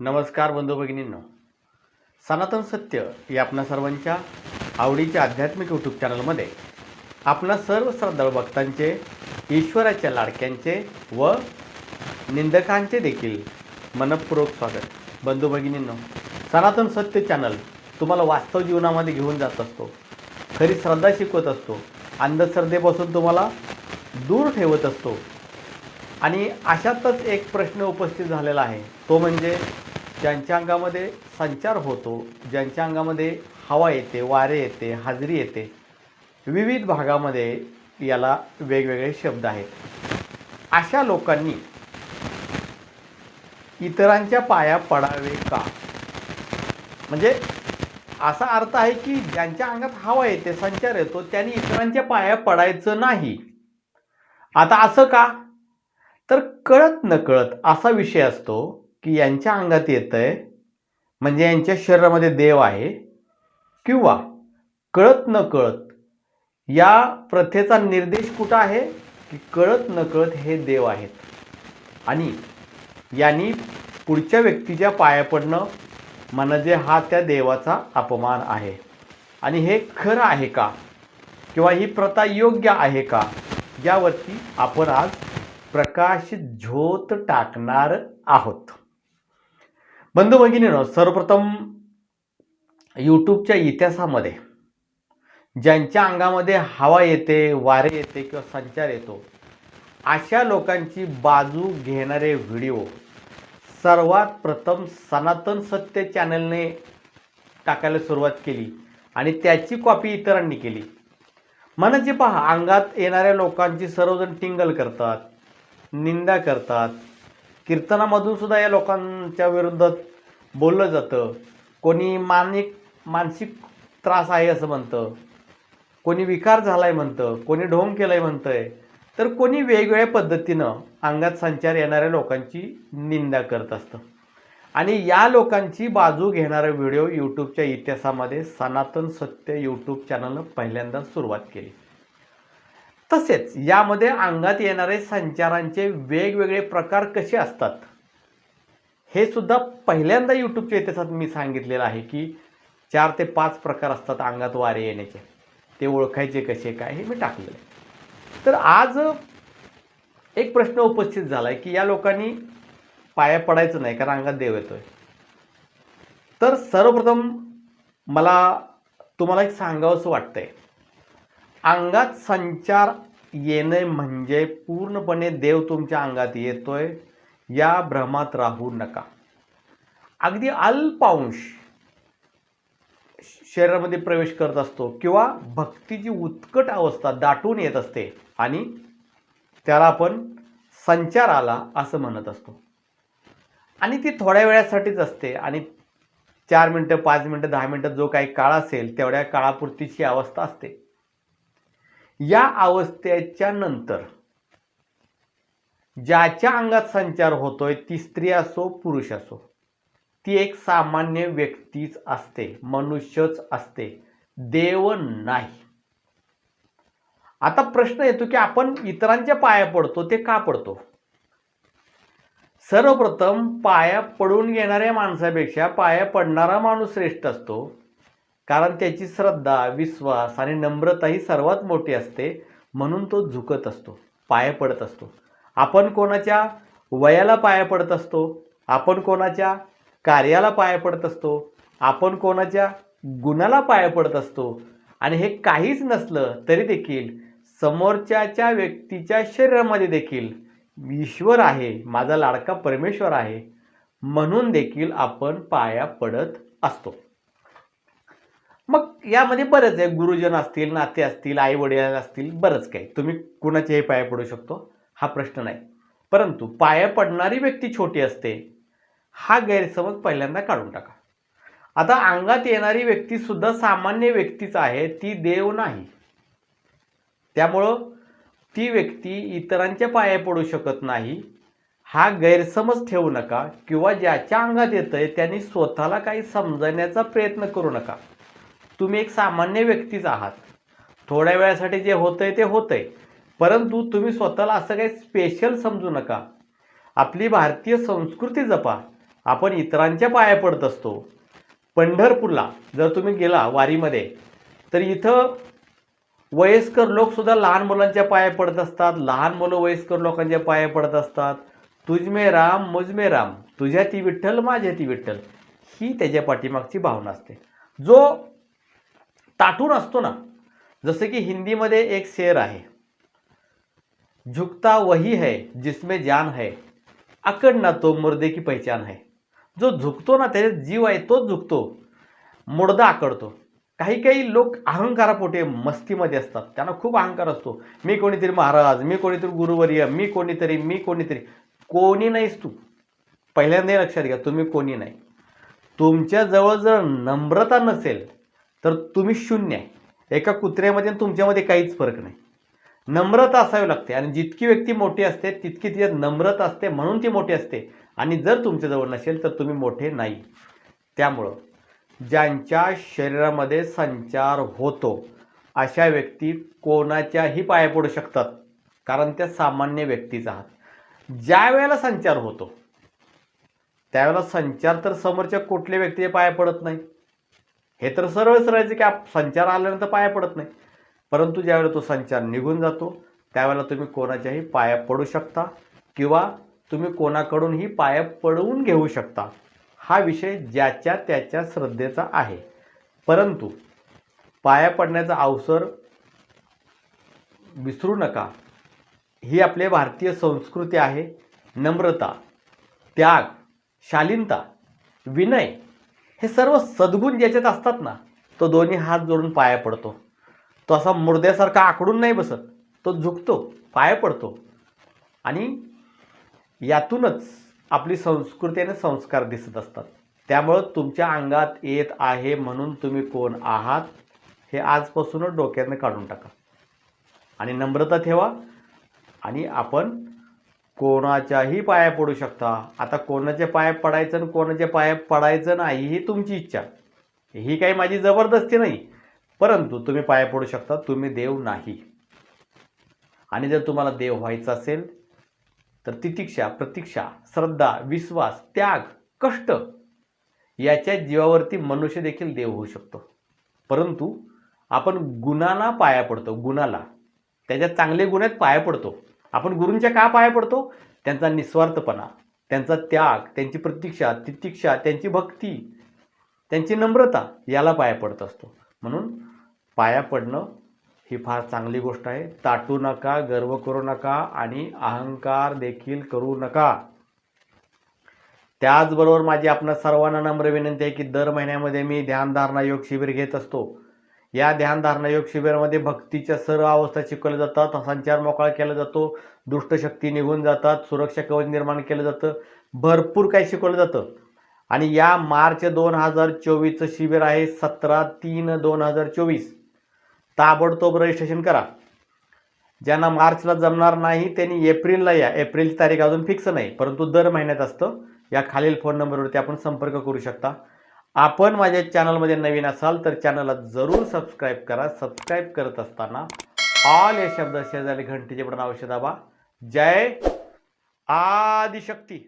नमस्कार बंधू भगिनींनो. सनातन सत्य या आपणा सर्वांच्या आवडीच्या आध्यात्मिक यूट्यूब चॅनलमध्ये आपणा सर्व श्रद्धाळू भक्तांचे ईश्वराच्या लाडक्यांचे व निंदकांचे देखील मनपूर्वक स्वागत. बंधू भगिनींनो सनातन सत्य चॅनल तुम्हाला वास्तव जीवनामध्ये घेऊन जात असतो. खरी श्रद्धा शिकवत असतो. अंधश्रद्धेपासून तुम्हाला दूर ठेवत असतो. आणि अशातच एक प्रश्न उपस्थित झालेला आहे. तो म्हणजे ज्यांच्या अंगामध्ये संचार होतो ज्यांच्या अंगामध्ये हवा येते वारे येते हाजरी येते विविध भागामध्ये याला वेगवेगळे शब्द आहेत. अशा लोकांनी इतरांच्या पाया पडावे का? म्हणजे असा अर्थ आहे की ज्यांच्या अंगात हवा येते संचार येतो त्यांनी इतरांच्या पाया पडायचं नाही. आता असं का? तर कळत नकळत असा विषय असतो की यांच्या अंगात येतंय म्हणजे यांच्या शरीरामध्ये देव आहे किंवा कळत नकळत या प्रथेचा निर्देश कुठं आहे? की कळत नकळत हे देव आहेत. आणि यांनी पुढच्या व्यक्तीच्या पाया पडणं म्हणजे हा त्या देवाचा अपमान आहे. आणि हे खरं आहे का? किंवा ही प्रथा योग्य आहे का? यावरती आपण आज प्रकाश झोत टाकणार आहोत. बंधू भगिनीनं सर्वप्रथम यूट्यूबच्या इतिहासामध्ये ज्यांच्या अंगामध्ये हवा येते वारे येते किंवा संचार येतो अशा लोकांची बाजू घेणारे व्हिडिओ सर्वात प्रथम सनातन सत्य चॅनलने टाकायला सुरुवात केली आणि त्याची कॉपी इतरांनी केली. म्हणजे पहा अंगात येणाऱ्या लोकांची सर्वजण टिंगल करतात निंदा करतात. कीर्तनामधून सुद्धा या लोकांच्या विरोधात बोललं जातं. कोणी मानिक मानसिक त्रास आहे असं म्हणतं. कोणी विकार झालाय म्हणतं. कोणी ढोंग केलंय म्हणतंय. तर कोणी वेगवेगळ्या पद्धतीनं अंगात संचार येणाऱ्या लोकांची निंदा करत असतं. आणि या लोकांची बाजू घेणारा व्हिडिओ यूट्यूबच्या इतिहासामध्ये सनातन सत्य यूट्यूब चॅनलनं पहिल्यांदा सुरुवात केली. तसेच यामध्ये अंगात येणारे संचारांचे वेगवेगळे प्रकार कसे असतात? हे सुद्धा पहिल्यांदा यूट्यूबच्या इतिहासात मी सांगितलेलं आहे की चार ते पाच प्रकार असतात अंगात वारे येण्याचे. ते ओळखायचे कसे काय हे मी टाकलेलं आहे. तर आज एक प्रश्न उपस्थित झाला आहे की या लोकांनी पाया पडायचं नाही कारण अंगात देव येतोय. तर सर्वप्रथम मला तुम्हाला एक सांगावंसं वाटतंय. अंगात संचार येणे म्हणजे पूर्णपणे देव तुमच्या अंगात येतोय. या भ्रमात राहू नका. अगदी अल्पांश शरीरामध्ये प्रवेश करत असतो किंवा भक्तीची उत्कट अवस्था दाटून येत असते आणि त्याला आपण संचार आला असं म्हणत असतो. आणि ती थोड्या वेळासाठीच असते आणि चार मिनटं पाच मिनटं दहा मिनटं जो काही काळ असेल तेवढ्या काळापुरतीची अवस्था असते. या अवस्थेच्या नंतर ज्याच्या अंगात संचार होतोय ती स्त्री असो पुरुष असो ती एक सामान्य व्यक्तीच असते मनुष्यच असते देव नाही. आता प्रश्न येतो की आपण इतरांच्या पाया पडतो ते का पडतो? सर्वप्रथम पाया पडून घेणाऱ्या माणसापेक्षा पाया पडणारा माणूस श्रेष्ठ असतो. कारण त्याची श्रद्धा विश्वास आणि नम्रता ही सर्वात मोठी असते. म्हणून तो झुकत असतो पाया पडत असतो. आपण कोणाच्या वयाला पाया पडत असतो? आपण कोणाच्या कार्याला पाया पडत असतो? आपण कोणाच्या गुणाला पाया पडत असतो? आणि हे काहीच नसलं तरी देखील समोरच्याच्या व्यक्तीच्या शरीरामध्ये देखील ईश्वर आहे माझा लाडका परमेश्वर आहे. म्हणून देखील आपण पाया पडत असतो. मग यामध्ये बरंच आहे. गुरुजन असतील नाते असतील आई वडील असतील बरंच काही. तुम्ही कुणाच्याही पाया पडू शकतो. हा प्रश्न नाही. परंतु पाया पडणारी व्यक्ती छोटी असते. हा गैरसमज पहिल्यांदा काढून टाका. आता अंगात येणारी व्यक्तीसुद्धा सामान्य व्यक्तीच आहे. ती देव नाही. त्यामुळं ती व्यक्ती इतरांच्या पाया पडू शकत नाही. हा गैरसमज ठेवू नका किंवा ज्याच्या अंगात येतं आहे त्यांनी स्वतःला काही समजण्याचा प्रयत्न करू नका. तुम्ही एक सामान्य व्यक्तीच आहात. थोड्या वेळासाठी जे होतंय ते होतंय. परंतु तुम्ही स्वतःला असं काही स्पेशल समजू नका. आपली भारतीय संस्कृती जपा. आपण इतरांच्या पाया पडत असतो. पंढरपूरला जर तुम्ही गेला वारीमध्ये तर इथं वयस्कर लोकसुद्धा लहान मुलांच्या पाया पडत असतात. लहान मुलं वयस्कर लोकांच्या पाया पडत असतात. तुझमे राम मुजमे राम. तुझ्या ती विठ्ठल माझ्या ती विठ्ठल. ही त्याच्या पाठीमागची भावना असते. जो ताटून असतो ना जसं की हिंदीमध्ये एक शेर आहे झुकता वही है जिसमें जान है अकडना तो मुर्दे की पहचान है। जो झुकतो ना त्याच्यात जीव आहे तोच झुकतो मुर्दा आकडतो। काही काही लोक अहंकारापोटे मस्तीमध्ये असतात त्यांना खूप अहंकार असतो मी कोणीतरी महाराज मी कोणीतरी गुरुवर्य मी कोणीतरी मी कोणीतरी कोणी नाहीस तू। पहिल्यांदाही लक्षात घ्या तुम्ही कोणी नाही। तुमच्याजवळ जर नम्रता नसेल तर तुम्ही शून्य आहे. एका कुत्र्यामध्ये आणि तुमच्यामध्ये काहीच फरक नाही. नम्रता असावी लागते आणि जितकी व्यक्ती मोठी असते तितकी तिच्यात नम्रता असते म्हणून ती मोठी असते. आणि जर तुमच्याजवळ नसेल तर तुम्ही मोठे नाही. त्यामुळं ज्यांच्या शरीरामध्ये संचार होतो अशा व्यक्ती कोणाच्याही पाया पडू शकतात. कारण त्या सामान्य व्यक्तीचा आहात. ज्या वेळेला संचार होतो त्यावेळेला संचार तर समोरच्या कुठल्या व्यक्तीच्या पाया पडत नाही. हे तर सर्वच राहायचं की आप संचार आल्यानंतर पाया पडत नाही. परंतु ज्यावेळेला तो संचार निघून जातो त्यावेळेला तुम्ही कोणाच्याही पाया पडू शकता किंवा तुम्ही कोणाकडूनही पाया पडवून घेऊ शकता. हा विषय ज्याच्या त्याच्या श्रद्धेचा आहे. परंतु पाया पडण्याचा अवसर विसरू नका. ही आपली भारतीय संस्कृती आहे. नम्रता त्याग शालीनता विनय हे सर्व सद्गुण ज्याच्यात असतात ना तो दोन्ही हात जोडून पाया पडतो. तो असा मुर्द्यासारखा आकडून नाही बसत तो झुकतो पाया पडतो. आणि यातूनच आपली संस्कृती आणि संस्कार दिसत असतात. त्यामुळं तुमच्या अंगात येत आहे म्हणून तुम्ही कोण आहात हे आजपासूनच डोक्यानं काढून टाका. आणि नम्रता ठेवा. आणि आपण कोणाच्याही पाया पडू शकता. आता कोणाच्या पाया पडायचं आणि कोणाच्या पाया पडायचं नाही ही तुमची इच्छा. ही काही माझी जबरदस्ती नाही. परंतु तुम्ही पाया पडू शकता तुम्ही देव नाही. आणि जर तुम्हाला देव व्हायचं असेल तर तितिक्षा प्रतीक्षा श्रद्धा विश्वास त्याग कष्ट याच्या जीवावरती मनुष्य देखील देव होऊ शकतो. परंतु आपण गुणाला पाया पडतो गुणाला. त्याच्या चांगले गुण आहेत पाया पडतो. आपण गुरूंच्या का पाया पडतो? त्यांचा निस्वार्थपणा त्यांचा त्याग त्यांची प्रतीक्षा तितिक्षा त्यांची भक्ती त्यांची नम्रता याला पाया पडत असतो. म्हणून पाया पडणं ही फार चांगली गोष्ट आहे. ताटू नका गर्व करू नका आणि अहंकार देखील करू नका. त्याचबरोबर माझी आपणा सर्वांना नम्र विनंती आहे की दर महिन्यामध्ये मी ध्यानधारणा योग शिबिर घेत असतो. या ध्यानधारणा योग शिबिरामध्ये भक्तीच्या सर्व अवस्था शिकवल्या जातात संचार मोकळा केला जातो दुष्टशक्ती निघून जातात सुरक्षा कवच निर्माण केलं जातं भरपूर काही शिकवलं जातं. आणि या मार्च दोन हजार चोवीसचं शिबिर आहे सतरा तीन दोन हजार चोवीस. ताबडतोब रजिस्ट्रेशन करा. ज्यांना मार्चला जमणार नाही त्यांनी एप्रिलला या. एप्रिलची तारीख अजून फिक्स नाही परंतु दर महिन्यात असतं. या खालील फोन नंबरवरती आपण संपर्क करू शकता. आपण माझ्या चॅनलमध्ये नवीन असाल तर चॅनलला जरूर सबस्क्राईब करा. सबस्क्राईब करत असताना ऑल या शब्द शेजारी घंटीचे बटन अवश्य दाबा. जय आदिशक्ती.